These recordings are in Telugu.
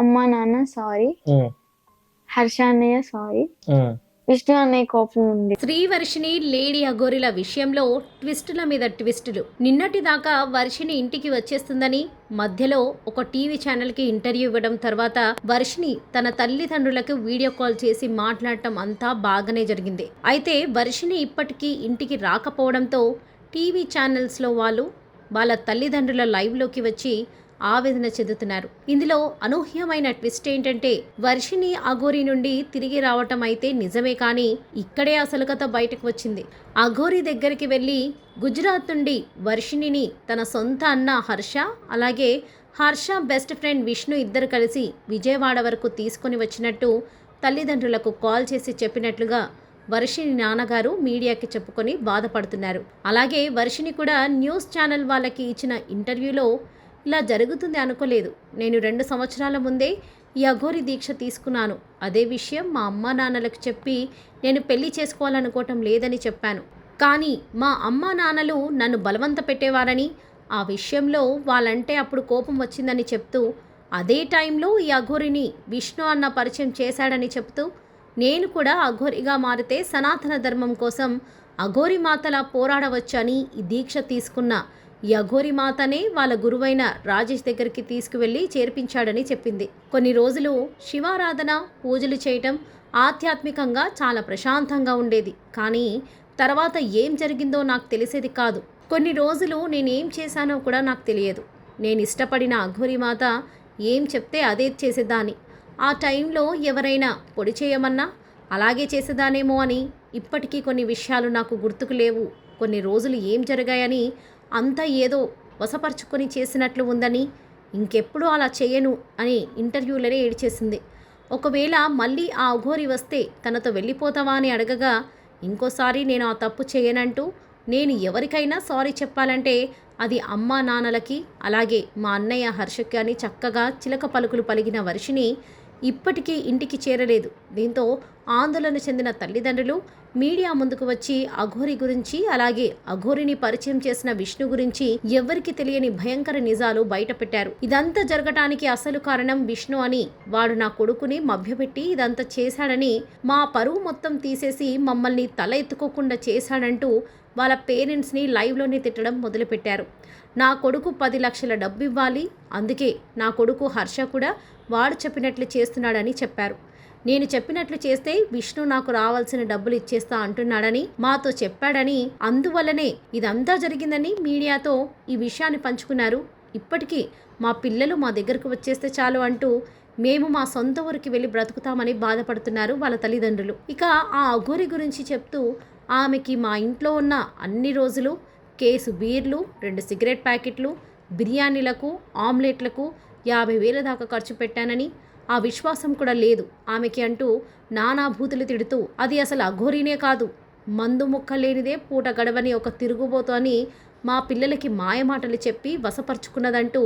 అమ్మ నాన్న సారీ హర్ష అన్నయ్య సారీ. విష్ణు అన్నయ్య కోపం ఉంది. శ్రీవర్షిని లేడీ అఘోరిల విషయంలో ట్విస్టుల మీద ట్విస్టులు. నిన్నటి దాకా వర్షిని ఇంటికి వచ్చేస్తుందని మధ్యలో ఒక టీవీ ఛానల్కి ఇంటర్వ్యూ ఇవ్వడం తర్వాత వర్షిని తన తల్లిదండ్రులకు వీడియో కాల్ చేసి మాట్లాడటం అంతా బాగానే జరిగింది. అయితే వర్షిని ఇప్పటికీ ఇంటికి రాకపోవడంతో టీవీ ఛానల్స్లో వాళ్ళు వాళ్ళ తల్లిదండ్రుల లైవ్లోకి వచ్చి ఆవేదన చెందుతున్నారు. ఇందులో అనూహ్యమైన ట్విస్ట్ ఏంటంటే వర్షిని అఘోరి నుండి తిరిగి రావటం అయితే నిజమే కానీ ఇక్కడే అసలు కథ బయటకు వచ్చింది. అఘోరి దగ్గరికి వెళ్ళి గుజరాత్ నుండి వర్షిణిని తన సొంత అన్న హర్ష అలాగే హర్ష బెస్ట్ ఫ్రెండ్ విష్ణు ఇద్దరు కలిసి విజయవాడ వరకు తీసుకొని వచ్చినట్టు తల్లిదండ్రులకు కాల్ చేసి చెప్పినట్లుగా వర్షిని నాన్నగారు మీడియాకి చెప్పుకొని బాధపడుతున్నారు. అలాగే వర్షిని కూడా న్యూస్ ఛానల్ వాళ్ళకి ఇచ్చిన ఇంటర్వ్యూలో ఇలా జరుగుతుంది అనుకోలేదు. నేను రెండు సంవత్సరాల ముందే ఈ అఘోరి దీక్ష తీసుకున్నాను. అదే విషయం మా అమ్మా నాన్నలకు చెప్పి నేను పెళ్ళి చేసుకోవాలనుకోవటం లేదని చెప్పాను. కానీ మా అమ్మా నాన్నలు నన్ను బలవంత పెట్టేవారని ఆ విషయంలో వాళ్ళంటే అప్పుడు కోపం వచ్చిందని చెప్తూ అదే టైంలో ఈ అఘోరిని విష్ణు అన్న పరిచయం చేశాడని చెప్తూ నేను కూడా అఘోరిగా మారితే సనాతన ధర్మం కోసం అఘోరి మాతలా పోరాడవచ్చని ఈ దీక్ష తీసుకున్న. యఘోరి మాతనే వాళ్ళ గురువైన రాజేష్ దగ్గరికి తీసుకువెళ్ళి చేర్పించాడని చెప్పింది. కొన్ని రోజులు శివారాధన పూజలు చేయటం ఆధ్యాత్మికంగా చాలా ప్రశాంతంగా ఉండేది. కానీ తర్వాత ఏం జరిగిందో నాకు తెలిసేది కాదు. కొన్ని రోజులు నేనేం చేశానో కూడా నాకు తెలియదు. నేను ఇష్టపడిన అఘోరి మాత ఏం చెప్తే అదే చేసేదాన్ని. ఆ టైంలో ఎవరైనా పొడి చేయమన్నా అలాగే చేసేదానేమో అని ఇప్పటికీ కొన్ని విషయాలు నాకు గుర్తుకు లేవు. కొన్ని రోజులు ఏం జరిగాయని అంతా ఏదో వశపరుచుకొని చేసినట్లు ఉందని ఇంకెప్పుడు అలా చేయను అని ఇంటర్వ్యూలోనే ఏడిచేసింది. ఒకవేళ మళ్ళీ ఆ అఘోరి వస్తే తనతో వెళ్ళిపోతావా అని అడగగా ఇంకోసారి నేను ఆ తప్పు చేయనంటూ నేను ఎవరికైనా సారీ చెప్పాలంటే అది అమ్మా నాన్నలకి అలాగే మా అన్నయ్య హర్షకి అని చక్కగా చిలక పలుకులు పలిగిన వర్షిని ఇప్పటికీ ఇంటికి చేరలేదు. దీంతో ఆందోళన చెందిన తల్లిదండ్రులు మీడియా ముందుకు వచ్చి అఘోరి గురించి అలాగే అఘోరిని పరిచయం చేసిన విష్ణు గురించి ఎవరికి తెలియని భయంకర నిజాలు బయటపెట్టారు. ఇదంతా జరగటానికి అసలు కారణం విష్ణు అని వాడు నా కొడుకుని మభ్యపెట్టి ఇదంతా చేశాడని మా పరువు మొత్తం తీసేసి మమ్మల్ని తల ఎత్తుకోకుండా చేశాడంటూ వాళ్ళ పేరెంట్స్ని లైవ్లోనే తిట్టడం మొదలుపెట్టారు. నా కొడుకు పది లక్షల డబ్బు ఇవ్వాలి అందుకే నా కొడుకు హర్ష కూడా వాడు చెప్పినట్లు చేస్తున్నాడని చెప్పారు. నేను చెప్పినట్లు చేస్తే విష్ణు నాకు రావాల్సిన డబ్బులు ఇచ్చేస్తా అంటున్నాడని మాతో చెప్పాడని అందువల్లనే ఇదంతా జరిగిందని మీడియాతో ఈ విషయాన్ని పంచుకున్నారు. ఇప్పటికీ మా పిల్లలు మా దగ్గరకు వచ్చేస్తే చాలు అంటూ మేము మా సొంత ఊరికి వెళ్ళి బ్రతుకుతామని బాధపడుతున్నారు వాళ్ళ తల్లిదండ్రులు. ఇక ఆ అఘోరి గురించి చెప్తూ ఆమెకి మా ఇంట్లో ఉన్న అన్ని రోజులు కేసు బీర్లు రెండు సిగరెట్ ప్యాకెట్లు బిర్యానీలకు ఆమ్లెట్లకు యాభై వేల దాకా ఖర్చు పెట్టానని. ఆ విశ్వాసం కూడా లేదు ఆమెకి అంటూ నానాభూతులు తిడుతూ అది అసలు అఘోరీనే కాదు. మందు ముక్క లేనిదే పూట గడవని ఒక తిరుగుబోతు అని మా పిల్లలకి మాయమాటలు చెప్పి వశపరుచుకున్నదంటూ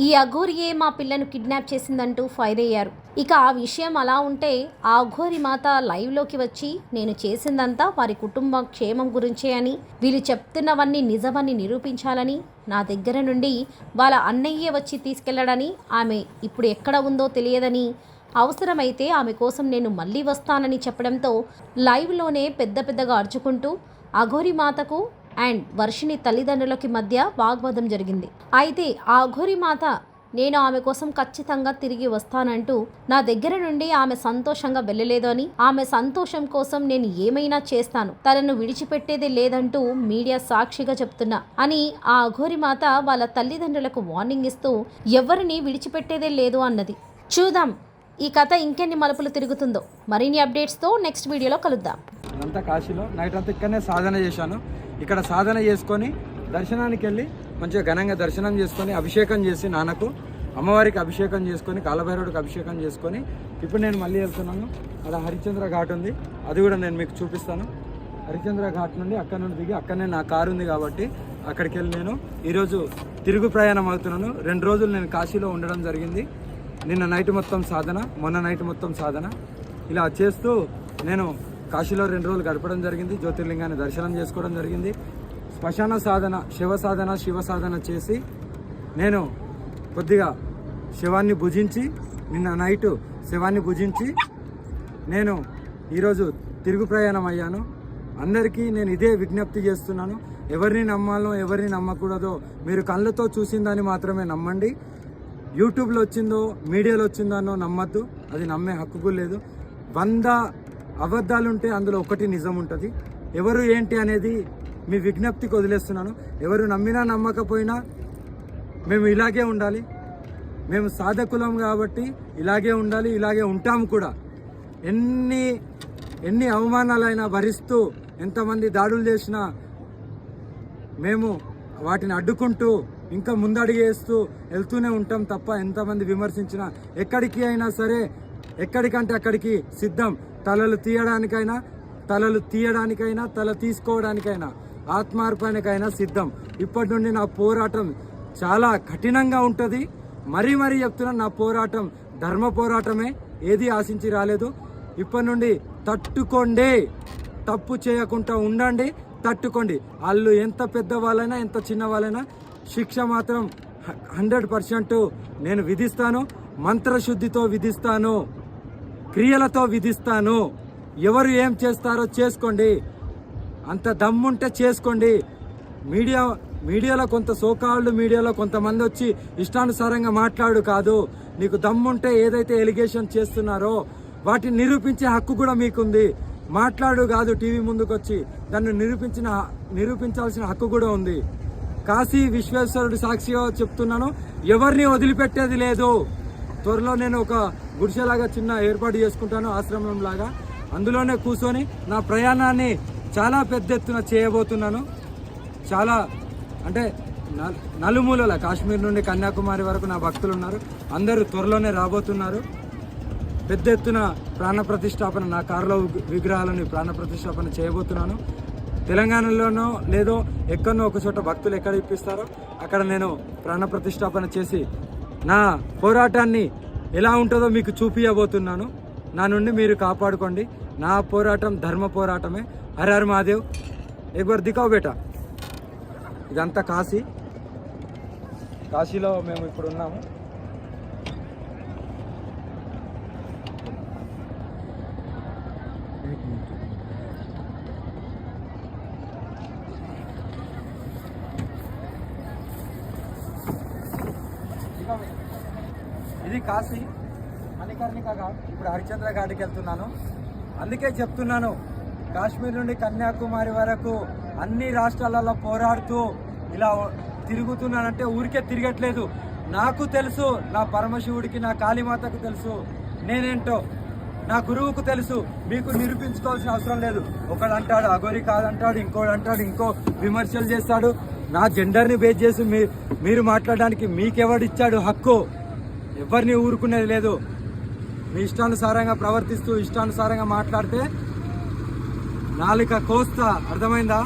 ఈ అఘోరియే మా పిల్లను కిడ్నాప్ చేసిందంటూ ఫైర్ అయ్యారు. ఇక ఆ విషయం అలా ఉంటే ఆ అఘోరి మాత లైవ్లోకి వచ్చి నేను చేసిందంతా వారి కుటుంబ క్షేమం గురించే అని వీళ్ళు చెప్తున్నవన్నీ నిజమని నిరూపించాలని నా దగ్గర నుండి వాళ్ళ అన్నయ్యే వచ్చి తీసుకెళ్ళడని ఆమె ఇప్పుడు ఎక్కడ ఉందో తెలియదని అవసరమైతే ఆమె కోసం నేను మళ్ళీ వస్తానని చెప్పడంతో లైవ్లోనే పెద్ద పెద్దగా అర్చుకుంటూ అఘోరి మాతకు అండ్ వర్షిని తల్లిదండ్రులకి మధ్య వాగ్వాదం జరిగింది. అయితే ఆ అఘోరి మాత నేను ఆమె కోసం ఖచ్చితంగా తిరిగి వస్తానంటూ నా దగ్గర నుండి ఆమె సంతోషంగా వెళ్ళలేదు అని ఆమె సంతోషం కోసం నేను ఏమైనా చేస్తాను తనను విడిచిపెట్టేదే లేదంటూ మీడియా సాక్షిగా చెప్తున్నా అని ఆ అఘోరి మాత వాళ్ళ తల్లిదండ్రులకు వార్నింగ్ ఇస్తూ ఎవరిని విడిచిపెట్టేదే లేదు అన్నది. చూద్దాం ఈ కథ ఇంకెన్ని మలుపులు తిరుగుతుందో. మరిన్ని అప్డేట్స్తో నెక్స్ట్ వీడియోలో కలుద్దాం. అంతా కాశీలో. నైట్ అంతా ఇక్కడనే సాధన చేశాను. ఇక్కడ సాధన చేసుకొని దర్శనానికి వెళ్ళి మంచిగా ఘనంగా దర్శనం చేసుకొని అభిషేకం చేసి నాన్నకు అమ్మవారికి అభిషేకం చేసుకొని కాలభైరవుడికి అభిషేకం చేసుకొని ఇప్పుడు నేను మళ్ళీ వెళ్తున్నాను. అక్కడ హరిశ్చంద్ర ఘాట్ ఉంది. అది కూడా నేను మీకు చూపిస్తాను. హరిశ్చంద్ర ఘాట్ నుండి అక్కడ నుండి దిగి అక్కడనే నా కారు ఉంది కాబట్టి అక్కడికి వెళ్ళి నేను ఈరోజు తిరుగు ప్రయాణం అవుతున్నాను. రెండు రోజులు నేను కాశీలో ఉండడం జరిగింది. నిన్న నైట్ మొత్తం సాధన మొన్న నైట్ మొత్తం సాధన. ఇలా చేస్తూ నేను కాశీలో రెండు రోజులు గడపడం జరిగింది. జ్యోతిర్లింగాన్ని దర్శనం చేసుకోవడం జరిగింది. శ్మశాన సాధన శివ సాధన శివ సాధన చేసి నేను కొద్దిగా శివాన్ని భుజించి నిన్న నైట్ శవాన్ని భుజించి నేను ఈరోజు తిరుగు ప్రయాణం అయ్యాను. అందరికీ నేను ఇదే విజ్ఞప్తి చేస్తున్నాను. ఎవరిని నమ్మాలో ఎవరిని నమ్మకూడదో మీరు కళ్ళతో చూసిందని మాత్రమే నమ్మండి. యూట్యూబ్లో వచ్చిందో మీడియాలో వచ్చిందనో నమ్మద్దు. అది నమ్మే హక్కు లేదు. వంద అబద్ధాలు ఉంటే అందులో ఒకటి నిజం ఉంటుంది ఎవరు ఏంటి అనేది మీ విజ్ఞప్తికి వదిలేస్తున్నాను. ఎవరు నమ్మినా నమ్మకపోయినా మేము ఇలాగే ఉండాలి. మేము సాధకులం కాబట్టి ఇలాగే ఉండాలి ఇలాగే ఉంటాము కూడా. ఎన్ని ఎన్ని అవమానాలైనా భరిస్తూ ఎంతమంది దాడులు చేసినా మేము వాటిని అడ్డుకుంటూ ఇంకా ముందడిగేస్తూ వెళ్తూనే ఉంటాం తప్ప ఎంతమంది విమర్శించినా. ఎక్కడికి అయినా సరే ఎక్కడికంటే అక్కడికి సిద్ధం. తలలు తీయడానికైనా తలలు తీయడానికైనా తల తీసుకోవడానికైనా ఆత్మార్పణకైనా సిద్ధం. ఇప్పటి నుండి నా పోరాటం చాలా కఠినంగా ఉంటుంది. మరీ మరీ చెప్తున్నా నా పోరాటం ధర్మ పోరాటమే. ఏది ఆశించి రాలేదు. ఇప్పటి నుండి తట్టుకోండి. తప్పు చేయకుండా ఉండండి. తట్టుకోండి. వాళ్ళు ఎంత పెద్ద వాళ్ళైనా ఎంత చిన్న వాళ్ళైనా శిక్ష మాత్రం హండ్రెడ్ పర్సెంట్ నేను విధిస్తాను. మంత్రశుద్ధితో విధిస్తాను. క్రియలతో విధిస్తాను. ఎవరు ఏం చేస్తారో చేసుకోండి. అంత దమ్ముంటే చేసుకోండి. మీడియా మీడియాలో కొంత సోకాళ్ళు మీడియాలో కొంతమంది వచ్చి ఇష్టానుసారంగా మాట్లాడు కాదు. నీకు దమ్ముంటే ఏదైతే ఎలిగేషన్ చేస్తున్నారో వాటిని నిరూపించే హక్కు కూడా మీకుంది. మాట్లాడు కాదు టీవీ ముందుకు వచ్చి దాన్ని నిరూపించిన నిరూపించాల్సిన హక్కు కూడా ఉంది. కాశీ విశ్వేశ్వరుడు సాక్షిగా చెప్తున్నాను. ఎవరిని వదిలిపెట్టేది లేదు. త్వరలో నేను ఒక గుడిసెలాగా చిన్న ఏర్పాటు చేసుకుంటాను ఆశ్రమం లాగా అందులోనే కూర్చొని నా ప్రయాణాన్ని చాలా పెద్ద ఎత్తున చేయబోతున్నాను. చాలా అంటే నల్- నలుమూలల కాశ్మీర్ నుండి కన్యాకుమారి వరకు నా భక్తులు ఉన్నారు అందరూ త్వరలోనే రాబోతున్నారు. పెద్ద ఎత్తున ప్రాణప్రతిష్టాపన నా కారులో విగ్రహాలని విగ్రహాలను ప్రాణ చేయబోతున్నాను. తెలంగాణలోనో లేదో ఎక్కడనో ఒక చోట భక్తులు ఎక్కడ ఇప్పిస్తారో అక్కడ నేను ప్రాణప్రతిష్టాపన చేసి నా పోరాటాన్ని ఎలా ఉంటుందో మీకు చూపించబోతున్నాను నా నుండి మీరు కాపాడుకోండి. నా పోరాటం ధర్మ పోరాటమే. హరహర్ మహాదేవ్. ఎగ్వర్ దికావు బేటా. ఇదంతా కాశీ. కాశీలో మేము ఇప్పుడు ఉన్నాము. ఇది కాశీ మణికర్ణిక ఘాట్. ఇప్పుడు హరిచంద్ర ఘాట్కి వెళ్తున్నాను. అందుకే చెప్తున్నాను కాశ్మీర్ నుండి కన్యాకుమారి వరకు అన్ని రాష్ట్రాలలో పోరాడుతూ ఇలా తిరుగుతున్నానంటే ఊరికే తిరగట్లేదు. నాకు తెలుసు నా పరమశివుడికి నా కాళీమాతకు తెలుసు. నేనేంటో నా గురువుకు తెలుసు. మీకు నిరూపించుకోవాల్సిన అవసరం లేదు. ఒకడు అంటాడు అగోరి కాదంటాడు ఇంకోడు అంటాడు ఇంకో విమర్శలు చేస్తాడు. నా జెండర్ని బేస్ చేసి మీ మీరు మాట్లాడడానికి మీకెవడిచ్చాడు హక్కు? ఎవరిని ఊరుకునేది లేదు. మీ ఇష్టానుసారంగా ప్రవర్తిస్తూ ఇష్టానుసారంగా మాట్లాడితే నాలుక కోస్తా. అర్థమైందా?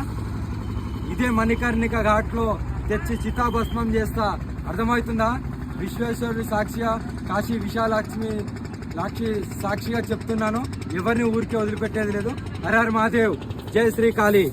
ఇదే మణికర్ణిక ఘాట్లో తెచ్చి చితాభస్మం చేస్తా. అర్థమవుతుందా? విశ్వేశ్వరుడి సాక్షిగా కాశీ విశాలాక్ష్మి లాక్షి సాక్షిగా చెప్తున్నాను. ఎవరిని ఊరికే వదిలిపెట్టేది లేదు. హర మహాదేవ్. జై శ్రీ కాళీ